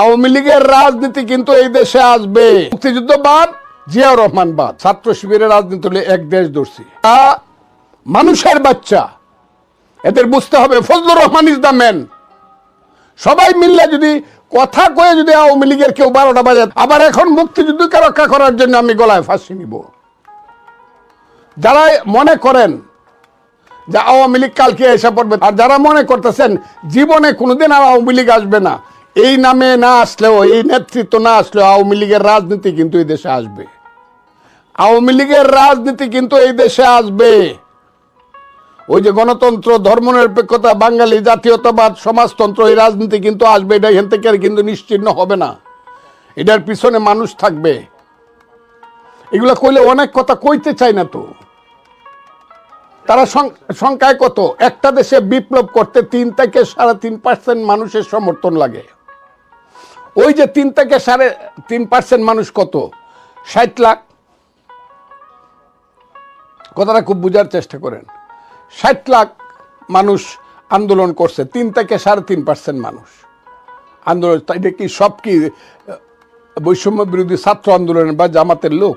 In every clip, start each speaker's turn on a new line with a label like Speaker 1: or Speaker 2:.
Speaker 1: আওয়ামী লীগের রাজনীতি কিন্তু এই দেশে আসবে। মুক্তিযুদ্ধ বাদ, জিয়াউর রহমান বাদ। ছাত্র শিবিরের রাজনীতি হলে এক দেশ দর্শী মানুষের বাচ্চা, এদের বুঝতে হবে Fazlur Rahman is the man সবাই মিললে যদি কথা কয়ে যদি আওয়ামী লীগের কেউ বারোটা বাজে, আবার এখন মুক্তিযুদ্ধকে রক্ষা করার জন্য আমি গলায় ফাঁসি নিব। যারা মনে করেন যে আওয়ামী লীগ কালকে এসে পড়বে, আর যারা মনে করতেছেন জীবনে কোনোদিন আর আওয়ামী লীগ আসবে না এই নামে না আসলেও, এই নেতৃত্ব না আসলেও আওয়ামী লীগের রাজনীতি কিন্তু এই দেশে আসবে। আওয়ামী লীগের রাজনীতি কিন্তু এই দেশে আসবে। ওই যে গণতন্ত্র, ধর্মনিরপেক্ষতা, বাঙালি, জাতীয়তাবাদ, সমাজতন্ত্র, এই রাজনীতি কিন্তু আসবে, এটা এখান থেকে আর কিন্তু নিশ্চিন্ন হবে না। এটার পিছনে মানুষ থাকবে। এগুলো কইলে অনেক কথা কইতে চায় না তো। তারা সংখ্যায় কত? একটা দেশে বিপ্লব করতে তিন থেকে সাড়ে তিন পার্সেন্ট মানুষের সমর্থন লাগে। ওই যে তিন থেকে সাড়ে তিন পার্সেন্ট মানুষ কত? ষাট লাখ। কথাটা খুব বোঝার চেষ্টা করেন। ষাট লাখ মানুষ আন্দোলন করছে, তিন থেকে সাড়ে তিন পার্সেন্ট মানুষ। আন্দোলন, তা এটা কি সব কি বৈষম্য বিরোধী ছাত্র আন্দোলন বা জামাতের লোক?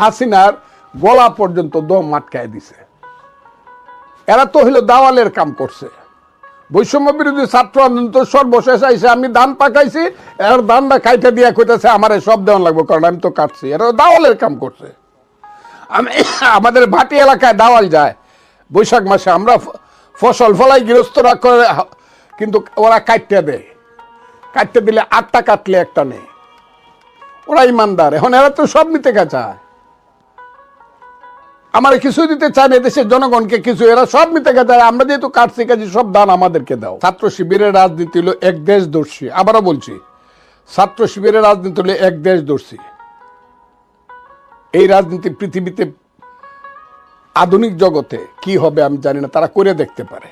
Speaker 1: হাসিনার গলা পর্যন্ত দম আটকায় দিছে। এরা তো হইল দাওয়ালের কাম করছে। বৈষম্য বিরোধী ছাত্র আন্দোলন তো সর্বশেষ আইসে আমি ধান পাকাইছি, এর ধানটা খাইতে দিয়া কইতেছে, আমার সব দেওয়ান লাগবে, কারণ আমি তো কাটছি। এরা দাওয়ালের কাম করছে। আমি আমাদের ভাটি এলাকায় দাওয়াল যায়, বৈশাখ মাসে আমরা ফসল ফলাই গৃহস্থরা করে, কিন্তু ওরা কাটতে দেয়। কাটতে দিলে আটটা কাটলে একটা নেই। ওরা ইমানদার। এখন এরা তো সব নিতে চায় আমার কিছু দিতে চায় না দেশের জনগণকে কিছু এরা সব নিতে চায় আমরা যেহেতু কাটছি, কাজে সব দান আমাদেরকে দাও। ছাত্র শিবিরের রাজনীতি হলো এক দেশ দর্শী আবারও বলছি, ছাত্র শিবিরের রাজনীতি হলো এক দেশ দর্শী এই রাজনীতি পৃথিবীতে আধুনিক জগতে কি হবে আমি জানি না, তারা করে দেখতে পারে।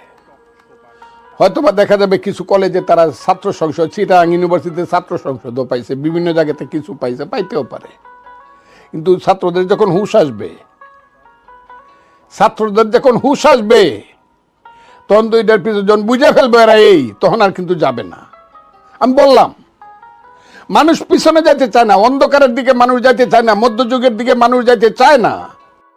Speaker 1: হয়তোবা দেখা যাবে কিছু কলেজে তারা ছাত্র সংসদ চিটাং ইউনিভার্সিটিতে ছাত্র সংসদও পাইছে, বিভিন্ন জায়গাতে কিছু পাইছে, পাইতেও পারে। কিন্তু ছাত্রদের যখন হুঁশ আসবে ছাত্রদের যখন হুঁশ আসবে, তখন তো এটার পিছনে যখন বুঝে ফেলবে এরা এই, তখন আর কিন্তু যাবে না। আমি বললাম, মানুষ পিছনে যেতে চায় না, অন্ধকারের দিকে মানুষ যেতে চায় না, মধ্যযুগের দিকে মানুষ যেতে চায় না।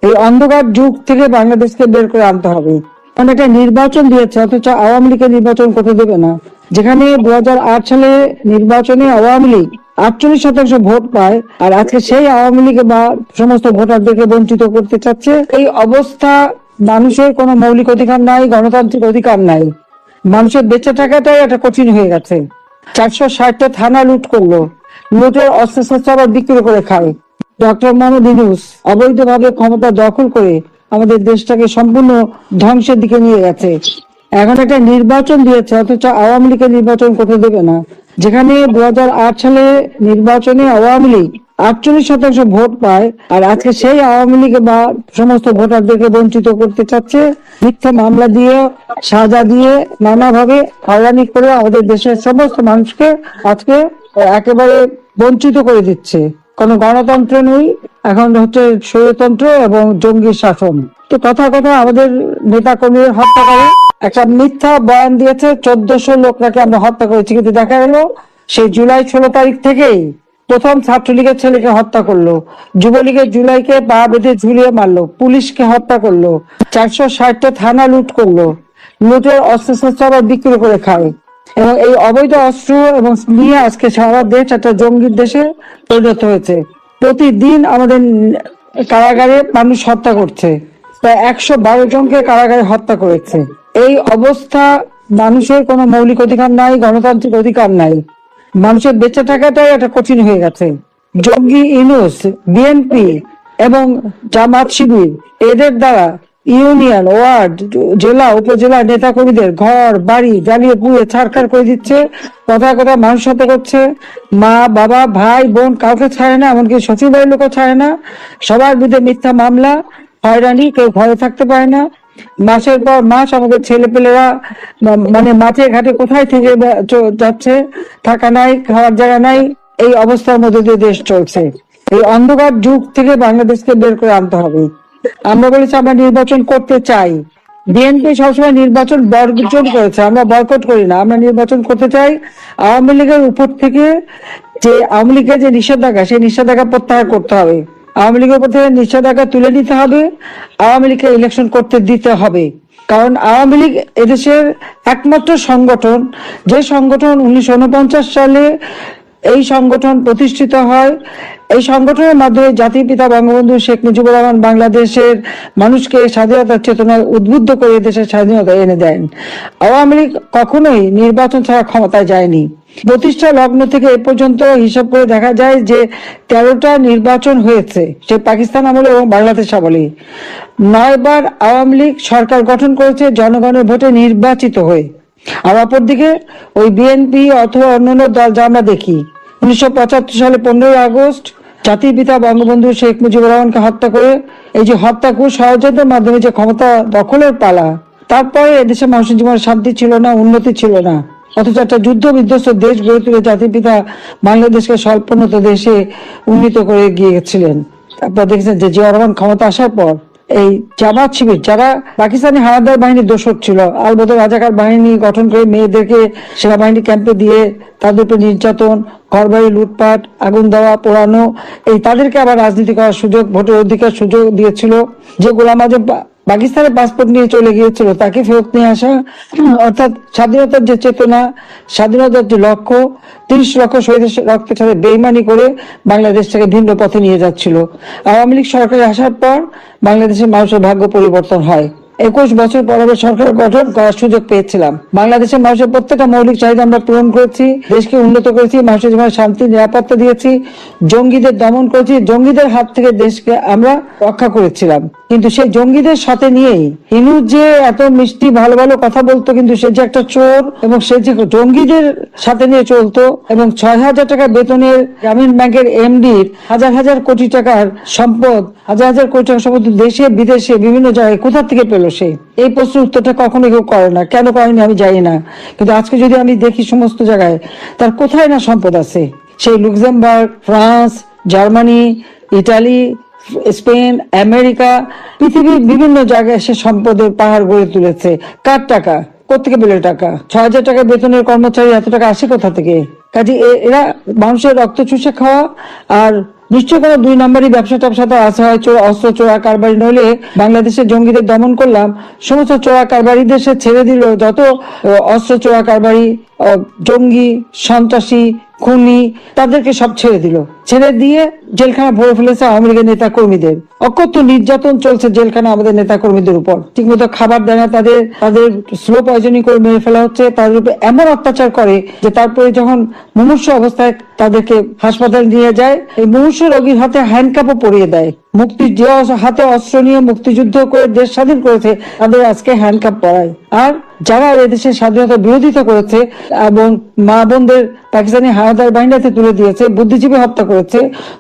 Speaker 2: এই অন্ধকার যুগ থেকে বাংলাদেশকে বের করে আনতে হবে। অনেকটা নির্বাচন দিয়েছে, অথচ আওয়ামী লীগের নির্বাচন করতে দেবে না। যেখানে দু হাজার আট সালে নির্বাচনে আওয়ামী লীগ আটচল্লিশ শতাংশ ভোট পায়, আর আজকে সেই আওয়ামী লীগ বা সমস্ত ভোটারদেরকে বঞ্চিত করতে চাচ্ছে। এই অবস্থা মানুষের কোনো মৌলিক অধিকার নাই, গণতান্ত্রিক অধিকার নাই। মানুষের বেঁচে থাকাটাই একটা কঠিন হয়ে গেছে। চারশো ষাটটা থানা লুট করল। লুটের অস্ত্র শস্ত্র আবার বিক্রি করে খায়। ডক্টর মোহাম্মদ ইউনুস অবৈধভাবে ক্ষমতা দখল করে আমাদের দেশটাকে সম্পূর্ণ ধ্বংসের দিকে নিয়ে গেছে। এখন একটা নির্বাচন দিয়েছে, অথচ আওয়ামী লীগের নির্বাচন করতে দেবে না। যেখানে দু হাজার আট সালে নির্বাচনে আওয়ামী লীগ আটচল্লিশ শতাংশ ভোট পায়, আর আজকে সেই আওয়ামী লীগ বা সমস্ত ভোটারদেরকে বঞ্চিত করতে চাচ্ছে, মিথ্যা মামলা দিয়ে, সাজা দিয়ে, নানাভাবে হয়রানি করে আমাদের দেশের সমস্ত মানুষকে আজকে একেবারে বঞ্চিত করে দিচ্ছে। কোনো গণতন্ত্র নেই, এখন হচ্ছে স্বৈরতন্ত্র এবং জঙ্গি শাসন। তো কথা কথা আমাদের নেতা কর্মীদের হত্যা করে একটা মিথ্যা বয়ান দিয়েছে, চোদ্দশো লোক নাকি আমরা হত্যা করেছি, কিন্তু দেখা গেল সেই জুলাই ষোলো তারিখ থেকেই প্রথম ছাত্রলীগের ছেলেকে হত্যা করল। যুবলীগের জুলাইকে পা বেঁধে ঝুলিয়ে মারলো, পুলিশকে হত্যা করল, চারশো ষাটটা থানা লুট করল, লুটের অস্ত্র শস্ত্র আবার বিক্রি করে খায়। এবং এই অবৈধ অস্ত্র এবং নিয়ে আজকে সারা দেশ একটা জঙ্গির দেশে পরিণত হয়েছে। প্রতিদিন আমাদের কারাগারে মানুষ হত্যা করছে। প্রায় একশো বারো জনকে কারাগারে হত্যা করেছে। এই অবস্থা মানুষের কোনো মৌলিক অধিকার নাই, গণতান্ত্রিক অধিকার নাই। মানুষের বেঁচে থাকাটাই একটা কঠিন হয়ে গেছে। জঙ্গি, ইনুস, বিএনপি এবং জামাত শিবির, এদের দ্বারা ইউনিয়ন, ওয়ার্ড, জেলা উপজেলা নেতাকর্মীদের ঘর, বাড়ি জ্বালিয়ে পুড়ে ছাড়খার করে দিচ্ছে, কথা কথা মানুষ হত্যা করছে। মা, বাবা, ভাই, বোন কাউকে ছাড়ে না, এমনকি বাড়ির লোকও ছাড়ে না। সবার বিরুদ্ধে মিথ্যা মামলা, হয়রানি, কেউ ঘরে থাকতে পারে না। মাসের পর মাস আমাদের ছেলেপেলেরা মানে মাঠে ঘাটে কোথায় থেকে যাচ্ছে, থাকা নাই, খাওয়ার জায়গা নাই, এই অবস্থার মধ্যে দিয়ে দেশ চলছে। এই অন্ধকার যুগ থেকে বাংলাদেশকে বের করে আনতে হবে। আমরা বলেছি আমরা নির্বাচন করতে চাই। বিএনপি সবসময় নির্বাচন বর্জন করেছে, আমরা বয়কট করি না। আমরা নির্বাচন করতে চাই আওয়ামী লীগের উপর থেকে যে আওয়ামী লীগের যে নিষেধাজ্ঞা, সেই নিষেধাজ্ঞা প্রত্যাহার করতে হবে। আওয়ামী লীগের থেকে নিষেধাজ্ঞা তুলে নিতে হবে, আওয়ামী লীগকে ইলেকশন করতে দিতে হবে। কারণ আওয়ামী লীগ এদেশের একমাত্র সংগঠন। যে সংগঠন উনিশশো উনপঞ্চাশ সালে এই সংগঠন প্রতিষ্ঠিত হয়, এই সংগঠনের মাধ্যমে জাতির পিতা বঙ্গবন্ধু শেখ মুজিবুর রহমান বাংলাদেশের মানুষকে স্বাধীনতার চেতনায় উদ্বুদ্ধ করে দেশের স্বাধীনতা এনে দেন। আওয়ামী লীগ কখনোই নির্বাচন ছাড়া ক্ষমতায় যায়নি। প্রতিষ্ঠা লগ্ন থেকে এ পর্যন্ত হিসাব করে দেখা যায় যে তেরোটা নির্বাচন হয়েছে, সে পাকিস্তান আমলে এবং বাংলাদেশ আমলে নয়বার আওয়ামী লীগ সরকার গঠন করেছে জনগণের ভোটে নির্বাচিত হয়ে। আর অপরদিকে ওই বিএনপি অথবা অন্যান্য দল যা আমরা দেখি, উনিশশো পঁচাত্তর সালে পনেরোই আগস্ট জাতির পিতা বঙ্গবন্ধু শেখ মুজিবুর রহমানকে হত্যা করে, এই যে হত্যাকু ষড়যন্ত্রের মাধ্যমে যে ক্ষমতা দখলের পালা, তারপরে এদেশে মানুষের জীবনে শান্তি ছিল না, উন্নতি ছিল না। অথচ একটা যুদ্ধ বিধ্বস্ত দেশ গড়ে তুলে জাতির পিতা বাংলাদেশকে স্বল্পোন্নত দেশে উন্নীত করে গিয়েছিলেন। তারপর দেখেছেন যে জিয়া রহমান ক্ষমতা আসার পর এই জামাত শিবির, যারা পাকিস্তানি হানাদার বাহিনীর দোষর ছিল, আলবদর রাজাকার বাহিনী গঠন করে মেয়েদেরকে সেনাবাহিনী ক্যাম্পে দিয়ে তাদের উপর নির্যাতন, ঘরবাড়ি লুটপাট, আগুন দেওয়া, পোড়ানো, এই তাদেরকে আবার রাজনীতি করার সুযোগ, ভোটের অধিকার সুযোগ দিয়েছিল যে গোলাম আজম পাকিস্তানের পাসপোর্ট নিয়ে চলে গিয়েছিল, তাকে ফেরত নিয়ে আসা, অর্থাৎ স্বাধীনতার যে চেতনা, স্বাধীনতার যে লক্ষ্য, তিরিশ লক্ষ শহীদের রক্তের সাথে বেইমানি করে বাংলাদেশ থেকে ভিন্ন পথে নিয়ে যাচ্ছিল। আওয়ামী লীগ সরকারে আসার পর বাংলাদেশের মানুষের ভাগ্য পরিবর্তন হয়। একুশ বছর পর আবার সরকার গঠন করার সুযোগ পেয়েছিলাম। বাংলাদেশের মানুষের প্রত্যেকটা মৌলিক চাহিদা আমরা পূরণ করেছি, দেশকে উন্নত করেছি, মানুষের জীবনে শান্তি, নিরাপত্তা দিয়েছি, জঙ্গিদের দমন করেছি, জঙ্গিদের হাত থেকে দেশকে আমরা রক্ষা করেছিলাম। কিন্তু সেই জঙ্গিদের সাথে নিয়েই ইনু যে এত মিষ্টি, ভালো ভালো কথা বলতো, কিন্তু সে যে একটা চোর এবং সে যে জঙ্গিদের সাথে নিয়ে চলতো এবং ছয় হাজার টাকা বেতনের গ্রামীণ ব্যাংকের এমডির হাজার হাজার কোটি টাকার সম্পদ, হাজার হাজার কোটি টাকার সম্পদ দেশে, বিদেশে, বিভিন্ন জায়গায় কোথা থেকে পেল? সে এই প্রশ্নের উত্তরটা কখনো কেউ করে না। কেন করেনি আমি জানি না। কিন্তু আজকে যদি আমি দেখি সমস্ত জায়গায়, তার কোথায় না সম্পদ আছে? সেই Luxembourg, France, Germany Italy Spain, America, পৃথিবীর বিভিন্ন জায়গায় সে সম্পদের পাহাড় গড়ে তুলেছে। কার টাকা? কোথেকে পেলে টাকা? ছ হাজার টাকা বেতনের কর্মচারী এত টাকা আসে কোথা থেকে? কাজে এরা মানুষের রক্ত চুষে খাওয়া আর নিশ্চয় কোনো দুই নম্বরই ব্যবসা ট্যাবসা তো আসা হয় চোর অস্ত্র, চোরা, কারবারি নইলে বাংলাদেশের জঙ্গিদের দমন করলাম। সমস্ত চোরা কারবারি দেশে ছেড়ে দিল। যত অস্ত্র, চোরা, কারবারি জঙ্গি, সন্ত্রাসী খুনি তাদেরকে সব ছেড়ে দিল। ছেড়ে দিয়ে জেলখানা ভরে ফেলেছে আওয়ামী লীগের নেতা কর্মীদের অকথ্য নির্যাতন চলছে জেলখানা আমাদের নেতা কর্মীদের উপর। ঠিকমতো খাবার দেয় না তাদের তাদের স্লো পয়জনিং করে মেরে ফেলা হচ্ছে, তাদের উপর এমন অত্যাচার করে যে তারপরে যখন মুমূর্ষ অবস্থায় তাদেরকে হাসপাতাল নিয়ে যায়, এই মুমূর্ষ রোগীর হাতে হ্যান্ডকাপও পরিয়ে দেয়। মুক্তি যে হাতে অস্ত্র নিয়ে মুক্তিযুদ্ধ করে দেশ স্বাধীন করেছে, তাদের আজকে হ্যান্ডকাপ পরায়। আর যারা এদেশের স্বাধীনতা বিরোধিতা করেছে এবং মা বোনদের পাকিস্তানি হানাদার বাহিনীতে তুলে দিয়েছে, বুদ্ধিজীবী হত্যা করেছে,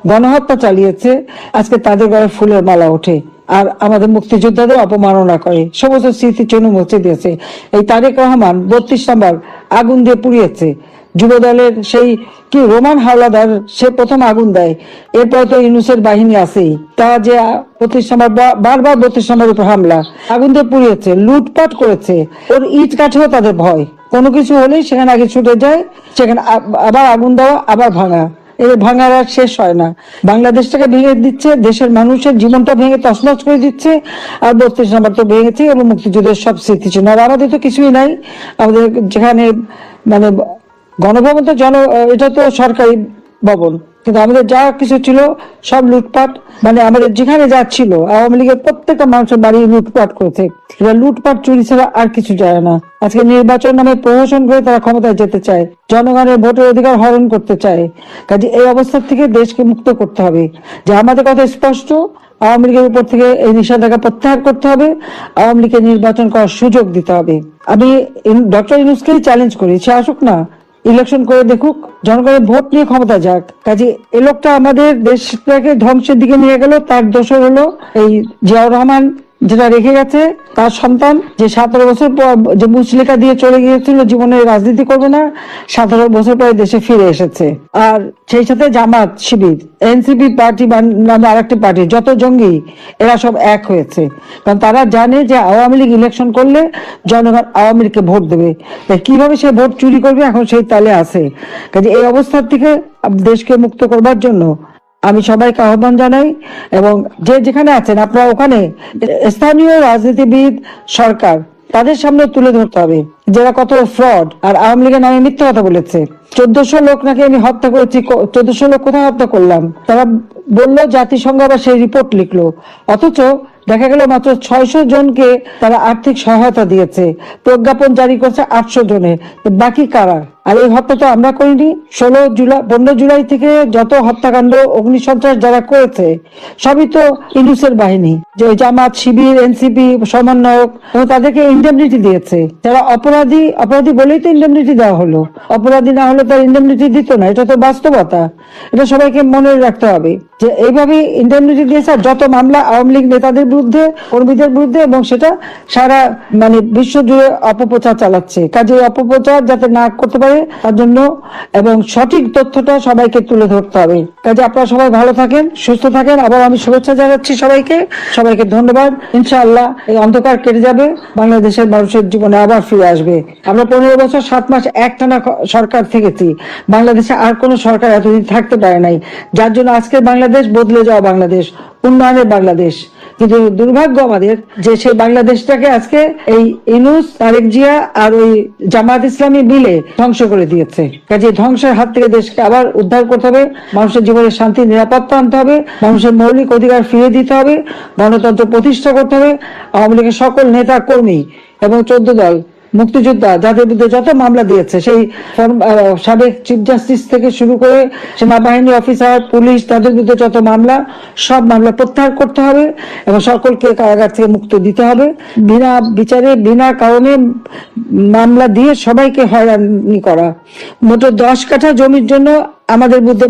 Speaker 2: গণহত্যা চালিয়েছে, আজকে তাদের গলায় ফুলের মালা ওঠে। আর আমাদের মুক্তিযোদ্ধাদের অপমাননা করে। সমস্ত স্মৃতি চুন মুছে দিয়েছে। এই তারেক রহমান বত্রিশ নম্বর আগুন দিয়ে পুড়িয়েছে। যুব দলের সেই কি রোমান হাওলাদার, সে প্রথম আগুন দেয়। এরপর তো ইউনুসের বাহিনী আছেই। তা যে বত্রিশ বারবার বত্রিশ উপর হামলা। আগুন দিয়ে পুড়িয়েছে, লুটপাট করেছে। ওর ইট কাঠেও তাদের ভয়। কোনো কিছু হলেই সেখানে আগে ছুটে যায়, সেখানে আবার আগুন দেওয়া, আবার ভাঙা। এই ভাঙার আর শেষ হয় না। বাংলাদেশটাকে ভেঙে দিচ্ছে, দেশের মানুষের জীবনটা ভেঙে তছনছ করে দিচ্ছে, আর বত্রিশ নম্বর তো ভেঙেছে এবং মুক্তিযুদ্ধের সব স্মৃতি ছিল আর আমাদের তো কিছুই নাই। আমাদের যেখানে মানে গণভবন তো জন এটা তো সরকারি ভবন। কিন্তু আমাদের যা কিছু ছিল, সব লুটপাট মানে আমাদের যেখানে যা ছিল, আওয়ামী লীগের প্রত্যেকটা মানুষের বাড়ি লুটপাট করেছে। লুটপাট, চুরি ছাড়া আর কিছু যায় না। আজকে নির্বাচন নামে প্রহসন করে তারা ক্ষমতায় যেতে চায়, জনগণের ভোটের অধিকার হরণ করতে চায়। কাজে এই অবস্থা থেকে দেশকে মুক্ত করতে হবে। যে আমাদের কথা স্পষ্ট, আওয়ামী লীগের উপর থেকে এই নিষেধাজ্ঞা প্রত্যাহার করতে হবে, আওয়ামী লীগের নির্বাচন করার সুযোগ দিতে হবে। আমি ডক্টর ইউনুসকেই চ্যালেঞ্জ করি, সে আসুক না। ইলেকশন করে দেখুক, জনগণের ভোট নিয়ে ক্ষমতা যাক। কাজে এ লোকটা আমাদের দেশটাকে ধ্বংসের দিকে নিয়ে গেল, তার দোষর হলো এই জিয়াউর রহমান। যেটা রেখে গেছে, তার সন্তান যে সতেরো বছর পর যে মুচলেখা দিয়ে চলে গিয়েছিল জীবনে রাজনীতি করবে না, সতেরো বছর পরে দেশে ফিরে এসেছে। আর সেই সাথে জামাত শিবির, এনসিপি পার্টি নামে আরেকটি পার্টি, যত জঙ্গি, এরা সব এক হয়েছে। কারণ তারা জানে যে আওয়ামী লীগ ইলেকশন করলে জনগণ আওয়ামী লীগকে ভোট দেবে। তাই কীভাবে সে ভোট চুরি করবে, এখন সেই তালে আছে। কাজে এই অবস্থার থেকে দেশকে মুক্ত করবার জন্য আমি সবাইকে আহ্বান জানাই এবং যে যেখানে আছেন, আপনারা ওখানে স্থানীয় রাজনীতিবিদ, সরকার, তাদের সামনে তুলে ধরতে হবে। যারা কত ফ্রড আর আওয়ামী লীগের নামে মিথ্যা কথা বলেছে। চোদ্দশো লোক নাকি আমি হত্যা করেছি চোদ্দশো লোক কোথায় হত্যা করলাম? তারা বলল, জাতিসংঘ আবার সেই রিপোর্ট লিখলো। অথচ দেখা গেল মাত্র ছয়শো জনকে তারা আর্থিক সহায়তা দিয়েছে। প্রজ্ঞাপন জারি করছে আটশো জনের বাকি কারা? আর এই হত্যা তো আমরা করিনি। ষোলো জুলাই, পনেরো জুলাই থেকে যত হত্যাকাণ্ড, অগ্নিসন্ত্রাস যারা করেছে, সবই তো ইন্ডুসের বাহিনী। যে জামাত, শিবির, এনসিপি, সমন্বয়ক তাদেরকে ইন্ডেমনিটি দিয়েছে। যারা অপরাধী অপরাধী বলেই তো ইন্ডেমনিটি দেওয়া হলো। অপরাধী না হলে তার ইন্ডেমনিটি দিত না। এটা তো বাস্তবতা। এটা সবাইকে মনে রাখতে হবে যে এইভাবে ইন্ডেমনিটি দিয়েছে যত মামলা আওয়ামী লীগ নেতাদের বিরুদ্ধে, কর্মীদের বিরুদ্ধে, এবং সেটা সারা মানে বিশ্ব জুড়ে অপপ্রচার চালাচ্ছে। কাজে অপপ্রচার যাতে না করতে পারে তার জন্য এবং সঠিক তথ্যটা সবাইকে তুলে ধরতে হবে। কাজে আপনারা সবাই ভালো থাকেন, সুস্থ থাকেন। আবার আমি শুভেচ্ছা জানাচ্ছি সবাইকে। সবাইকে ধন্যবাদ। ইনশাআল্লাহ এই অন্ধকার কেটে যাবে। বাংলাদেশের মানুষের জীবনে আবার ফিরে আসবে। আমরা পনেরো বছর, সাত মাস একটানা সরকার থেকেছি। বাংলাদেশে আর কোনো সরকার এতদিন থাকতে পারে নাই। যার জন্য আজকের বাংলাদেশ বদলে যাওয়া বাংলাদেশ। উন্নয়নের বাংলাদেশ। কিন্তু দুর্ভাগ্য আমাদের যে সেই বাংলাদেশটাকে আজকে এই ইনুস, তারেক জিয়া আর ওই জামাত ইসলামী মিলে ধ্বংস করে দিয়েছে। কাজে ধ্বংসের হাত থেকে দেশকে আবার উদ্ধার করতে হবে, মানুষের জীবনের শান্তি, নিরাপত্তা আনতে হবে, মানুষের মৌলিক অধিকার ফিরিয়ে দিতে হবে, গণতন্ত্র প্রতিষ্ঠা করতে হবে, আওয়ামী লীগের সকল নেতা কর্মী এবং চোদ্দ দল মুক্তিযোদ্ধা, যাদের বিরুদ্ধে যত মামলা দিয়েছে, সেই সাবেক চিফ জাস্টিস থেকে শুরু করে সেনাবাহিনী অফিসার পুলিশ, তাদের বিরুদ্ধে যত মামলা, সব মামলা প্রত্যাহার করতে হবে এবং সকলকে কারাগার থেকে মুক্ত দিতে হবে। বিনা বিচারে, বিনা কারণে মামলা দিয়ে সবাইকে হয়রানি করা। মোট দশ কাঠা জমির জন্য আমাদের বিরুদ্ধে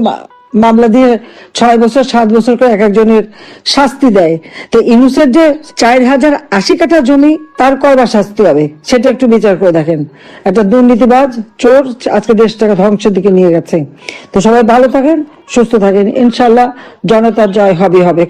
Speaker 2: মামলা দিয়ে ছয় বছর, সাত বছর করে এক একজনের শাস্তি দেয়। তো ইনুসের যে চার হাজার আশি কাঠা জমি, তার কয়বার শাস্তি হবে? সেটা একটু বিচার করে দেখেন। একটা দুর্নীতিবাজ চোর আজকে দেশটাকে ধ্বংসের দিকে নিয়ে গেছে। তো সবাই ভালো থাকেন, সুস্থ থাকেন। ইনশাল্লাহ জনতার জয় হবে হবে।